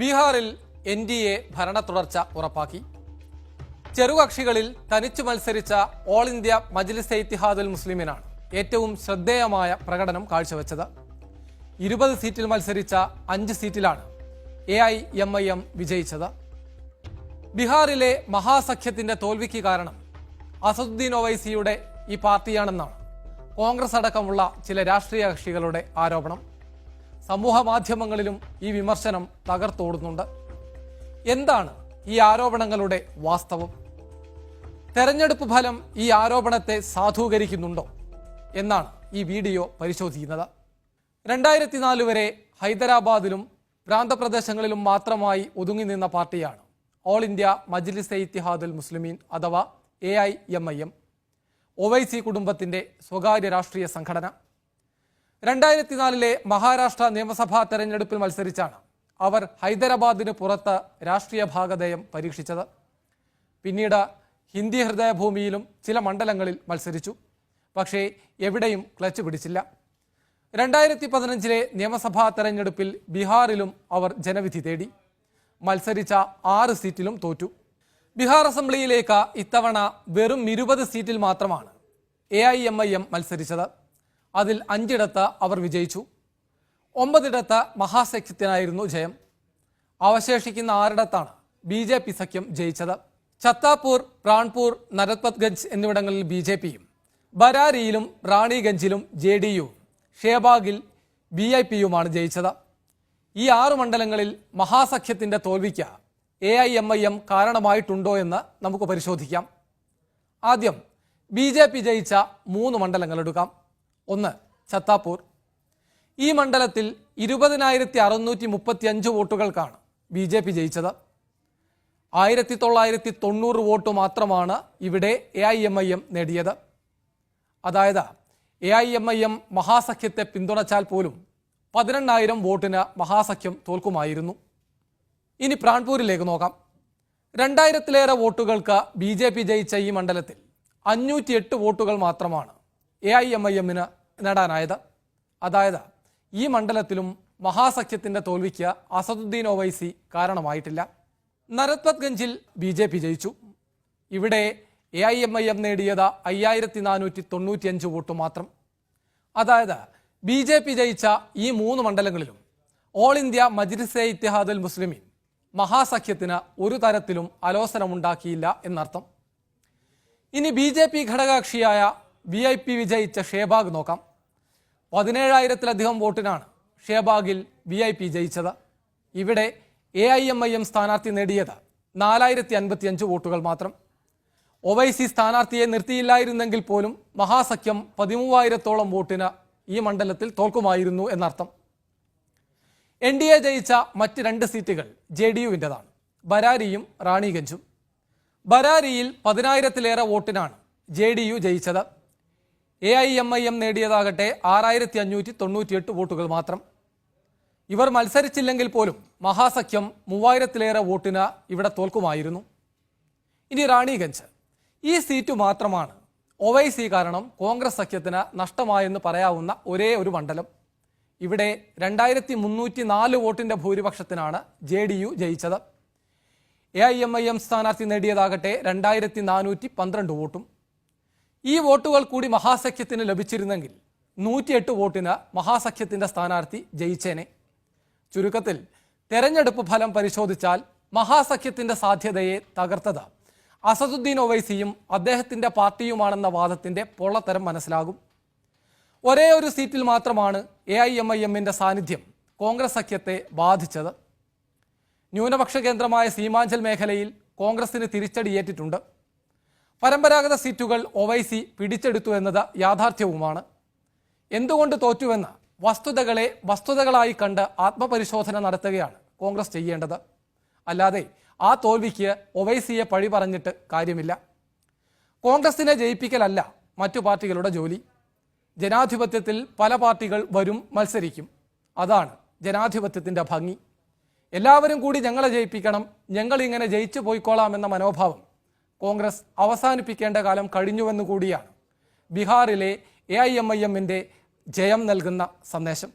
ബീഹാറിൽ N D A ഭരണ തുടർച്ച ഉറപ്പാക്കി. ചെറുകക്ഷികളിൽ തനിച്ചു മത്സരിച്ച ഓൾ ഇന്ത്യ മജ്ലിസ് ഇത്തിഹാദുൽ മുസ്ലിമിനാണ് ഏറ്റവും ശ്രദ്ധേയമായ പ്രകടനം കാഴ്ചവെച്ചത്. ഇരുപത് സീറ്റിൽ മത്സരിച്ച അഞ്ച് സീറ്റിലാണ് A I M I M വിജയിച്ചത്. ബീഹാറിലെ മഹാസഖ്യത്തിന്റെ തോൽവിക്ക് കാരണം അസദുദ്ദീൻ ഒവൈസിയുടെ ഈ പാർട്ടിയാണെന്നാണ് കോൺഗ്രസ് അടക്കമുള്ള ചില രാഷ്ട്രീയ കക്ഷികളുടെ ആരോപണം. സമൂഹ മാധ്യമങ്ങളിലും ഈ വിമർശനം തകർത്തോടുന്നുണ്ട്. എന്താണ് ഈ ആരോപണങ്ങളുടെ വാസ്തവം? തെരഞ്ഞെടുപ്പ് ഫലം ഈ ആരോപണത്തെ സാധൂകരിക്കുന്നുണ്ടോ എന്നാണ് ഈ വീഡിയോ പരിശോധിക്കുന്നത്. രണ്ടായിരത്തി നാല് വരെ ഹൈദരാബാദിലും പ്രാന്തപ്രദേശങ്ങളിലും മാത്രമായി ഒതുങ്ങി നിന്ന പാർട്ടിയാണ് ഓൾ ഇന്ത്യ മജ്ലിസ് ഇത്തിഹാദുൽ മുസ്ലിമീൻ അഥവാ A I M I M Owaisi കുടുംബത്തിന്റെ സ്വകാര്യ രാഷ്ട്രീയ സംഘടന. രണ്ടായിരത്തി നാലിലെ മഹാരാഷ്ട്ര നിയമസഭാ തെരഞ്ഞെടുപ്പിൽ മത്സരിച്ചാണ് അവർ ഹൈദരാബാദിന് പുറത്ത് രാഷ്ട്രീയ ഭാഗധേയം പരീക്ഷിച്ചത്. പിന്നീട് ഹിന്ദി ഹൃദയഭൂമിയിലും ചില മണ്ഡലങ്ങളിൽ മത്സരിച്ചു. പക്ഷേ എവിടെയും ക്ലച്ച് പിടിച്ചില്ല. രണ്ടായിരത്തി പതിനഞ്ചിലെ നിയമസഭാ തെരഞ്ഞെടുപ്പിൽ ബീഹാറിലും അവർ ജനവിധി തേടി. മത്സരിച്ച ആറ് സീറ്റിലും തോറ്റു. ബീഹാർ അസംബ്ലിയിലേക്ക് ഇത്തവണ വെറും ഇരുപത് സീറ്റിൽ മാത്രമാണ് A I M I M മത്സരിച്ചത്. അതിൽ അഞ്ചിടത്ത് അവർ വിജയിച്ചു. ഒമ്പതിടത്ത് മഹാസഖ്യത്തിനായിരുന്നു ജയം. അവശേഷിക്കുന്ന ആറിടത്താണ് ബി ജെ പി സഖ്യം ജയിച്ചത്. ഛത്താപൂർ പ്രാൺപൂർ നരത്പത്ഗഞ്ച് എന്നിവിടങ്ങളിൽ ബി ജെ പിയും ബരാരിയിലും റാണിഗഞ്ചിലും ജെ ഡി യു ഷേബാഗിൽ ബി ഐ പിയുമാണ് ജയിച്ചത്. ഈ ആറു മണ്ഡലങ്ങളിൽ മഹാസഖ്യത്തിന്റെ തോൽവിക്ക് A I M I M കാരണമായിട്ടുണ്ടോ എന്ന് നമുക്ക് പരിശോധിക്കാം. ആദ്യം ബി ജെ പി ജയിച്ച മൂന്ന് മണ്ഡലങ്ങൾ എടുക്കാം. ഒന്ന് ഛത്താപൂർ ഈ മണ്ഡലത്തിൽ ഇരുപതിനായിരത്തി അറുന്നൂറ്റി മുപ്പത്തി അഞ്ച് വോട്ടുകൾക്കാണ് ബി ജെ പി ജയിച്ചത്. ആയിരത്തി തൊള്ളായിരത്തി തൊണ്ണൂറ് വോട്ട് മാത്രമാണ് ഇവിടെ A I M I M നേടിയത്. അതായത് A I M I M മഹാസഖ്യത്തെ പിന്തുണച്ചാൽ പോലും പതിനെണ്ണായിരം വോട്ടിന് മഹാസഖ്യം തോൽക്കുമായിരുന്നു. ഇനി പ്രാൺപൂരിലേക്ക് നോക്കാം. രണ്ടായിരത്തിലേറെ വോട്ടുകൾക്ക് ബി ജെ പി ജയിച്ച ഈ മണ്ഡലത്തിൽ അഞ്ഞൂറ്റി എട്ട് വോട്ടുകൾ മാത്രമാണ് എ ഐ എം ഐ എമ്മിന് നേടാനായത്. അതായത് ഈ മണ്ഡലത്തിലും മഹാസഖ്യത്തിന്റെ തോൽവിക്ക് അസദുദ്ദീൻ ഒവൈസി കാരണമായിട്ടില്ല. നരത്പത്ഗഞ്ചിൽ ബി ജെ പി ജയിച്ചു. ഇവിടെ A I M I M നേടിയത് അയ്യായിരത്തി നാനൂറ്റി തൊണ്ണൂറ്റിയഞ്ച് വോട്ട് മാത്രം. അതായത് ബി ജെ പി ജയിച്ച ഈ മൂന്ന് മണ്ഡലങ്ങളിലും ഓൾ ഇന്ത്യ മജ്ലിസെ ഇത്തിഹാദുൽ മുസ്ലിമീൻ മഹാസഖ്യത്തിന് ഒരു തരത്തിലും അലോസനമുണ്ടാക്കിയില്ല എന്നർത്ഥം. ഇനി ബി ജെ പി ഘടകകക്ഷിയായ വി ഐ പി വിജയിച്ച ഷേബാഗ് നോക്കാം. പതിനേഴായിരത്തിലധികം വോട്ടിനാണ് ഷേബാഗിൽ വി ഐ പി ജയിച്ചത്. ഇവിടെ A I M I M സ്ഥാനാർത്ഥി നേടിയത് നാലായിരത്തി അൻപത്തി അഞ്ച് വോട്ടുകൾ മാത്രം ഒവൈസി സ്ഥാനാർത്ഥിയെ നിർത്തിയില്ലായിരുന്നെങ്കിൽ പോലും മഹാസഖ്യം പതിമൂവായിരത്തോളം വോട്ടിന് ഈ മണ്ഡലത്തിൽ തോൽക്കുമായിരുന്നു എന്നർത്ഥം. എൻ ഡി എ ജയിച്ച മറ്റ് രണ്ട് സീറ്റുകൾ ജെ ഡി യുവിന്റെതാണ് ബരാരിയും റാണിഗഞ്ചും ബരാരിയിൽ പതിനായിരത്തിലേറെ വോട്ടിനാണ് ജെ ഡി യു ജയിച്ചത്. A I M I M നേടിയതാകട്ടെ ആറായിരത്തി അഞ്ഞൂറ്റി തൊണ്ണൂറ്റിയെട്ട് വോട്ടുകൾ മാത്രം. ഇവർ മത്സരിച്ചില്ലെങ്കിൽ പോലും മഹാസഖ്യം മൂവായിരത്തിലേറെ വോട്ടിന് ഇവിടെ തോൽക്കുമായിരുന്നു. ഇനി റാണിഗഞ്ച്. ഈ സീറ്റ് മാത്രമാണ് ഒവൈസി കാരണം കോൺഗ്രസ് സഖ്യത്തിന് നഷ്ടമായെന്ന് പറയാവുന്ന ഒരേ ഒരു മണ്ഡലം. ഇവിടെ രണ്ടായിരത്തി മുന്നൂറ്റി നാല് വോട്ടിന്റെ ഭൂരിപക്ഷത്തിനാണ് ജെ ഡി യു ജയിച്ചത്. A I M I M സ്ഥാനാർത്ഥി നേടിയതാകട്ടെ രണ്ടായിരത്തി നാനൂറ്റി പന്ത്രണ്ട് വോട്ടും. ഈ വോട്ടുകൾ കൂടി മഹാസഖ്യത്തിന് ലഭിച്ചിരുന്നെങ്കിൽ നൂറ്റിയെട്ട് വോട്ടിന് മഹാസഖ്യത്തിന്റെ സ്ഥാനാർത്ഥി ജയിച്ചേനെ. ചുരുക്കത്തിൽ തെരഞ്ഞെടുപ്പ് ഫലം പരിശോധിച്ചാൽ മഹാസഖ്യത്തിന്റെ സാധ്യതയെ തകർത്തത്. അസദുദ്ദീൻ ഒവൈസിയും അദ്ദേഹത്തിന്റെ പാർട്ടിയുമാണെന്ന വാദത്തിന്റെ പൊള്ളത്തരം മനസ്സിലാകും. ഒരേ ഒരു സീറ്റിൽ മാത്രമാണ് എ ഐ എം ഐ എമ്മിന്റെ സാന്നിധ്യം കോൺഗ്രസ് സഖ്യത്തെ ബാധിച്ചത്. ന്യൂനപക്ഷ കേന്ദ്രമായ സീമാഞ്ചൽ മേഖലയിൽ കോൺഗ്രസിന് തിരിച്ചടിയേറ്റിട്ടുണ്ട്. പരമ്പരാഗത സീറ്റുകൾ ഒവൈസി പിടിച്ചെടുത്തു എന്നത് യാഥാർത്ഥ്യവുമാണ്. എന്തുകൊണ്ട് തോറ്റുവെന്ന് വസ്തുതകളെ വസ്തുതകളായി കണ്ട് ആത്മപരിശോധന നടത്തുകയാണ് കോൺഗ്രസ് ചെയ്യേണ്ടത്. അല്ലാതെ ആ തോൽവിക്ക് ഒവൈസിയെ പഴി പറഞ്ഞിട്ട് കാര്യമില്ല. കോൺഗ്രസിനെ ജയിപ്പിക്കലല്ല മറ്റു പാർട്ടികളുടെ ജോലി. ജനാധിപത്യത്തിൽ പല പാർട്ടികൾ വരും മത്സരിക്കും. അതാണ് ജനാധിപത്യത്തിന്റെ ഭംഗി. എല്ലാവരും കൂടി ഞങ്ങളെ ജയിപ്പിക്കണം ഞങ്ങളിങ്ങനെ ജയിച്ചു പോയിക്കോളാം എന്ന മനോഭാവം കോൺഗ്രസ് അവസാനിപ്പിക്കേണ്ട കാലം കഴിഞ്ഞുവെന്നു കൂടിയാണ് ബീഹാറിലെ എ ഐ എം ഐ എമ്മിന്റെ ജയം നൽകുന്ന സന്ദേശം.